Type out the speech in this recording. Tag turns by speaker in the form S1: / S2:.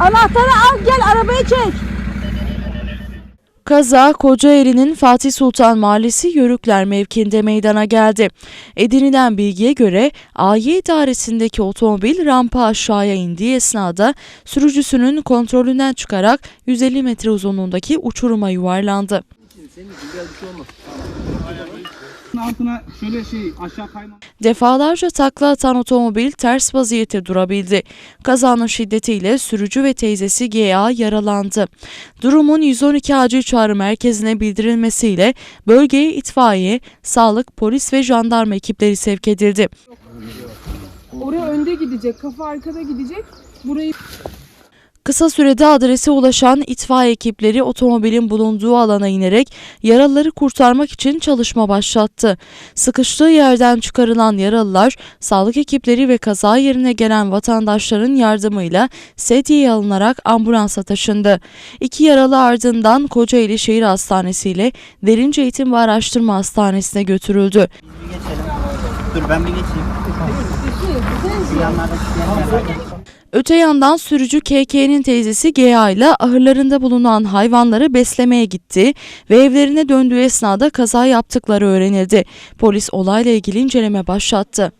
S1: Anahtarı al gel arabayı çek.
S2: Kaza Kocaeli'nin Fatih Sultan Mahallesi Yörükler mevkiinde meydana geldi. Edinilen bilgiye göre AY dairesindeki otomobil rampa aşağıya indiği esnada sürücüsünün kontrolünden çıkarak 150 metre uzunluğundaki uçuruma yuvarlandı.
S3: Altına şöyle şey aşağı kayma.
S2: Defalarca takla atan otomobil ters vaziyette durabildi. Kazanın şiddetiyle sürücü ve teyzesi GA yaralandı. Durumun 112 acil çağrı merkezine bildirilmesiyle bölgeye itfaiye, sağlık, polis ve jandarma ekipleri sevk edildi.
S4: Oraya önde gidecek, kafa arkada gidecek. Burayı
S2: Kısa sürede adrese ulaşan itfaiye ekipleri otomobilin bulunduğu alana inerek yaralıları kurtarmak için çalışma başlattı. Sıkıştığı yerden çıkarılan yaralılar sağlık ekipleri ve kaza yerine gelen vatandaşların yardımıyla sedyeye alınarak ambulansa taşındı. İki yaralı ardından Kocaeli Şehir Hastanesi ile Derince Eğitim ve Araştırma Hastanesi'ne götürüldü.
S5: Dur ben bir geçeyim.
S2: Öte yandan sürücü KK'nin teyzesi GA ile ahırlarında bulunan hayvanları beslemeye gitti ve evlerine döndüğü esnada kaza yaptıkları öğrenildi. Polis olayla ilgili inceleme başlattı.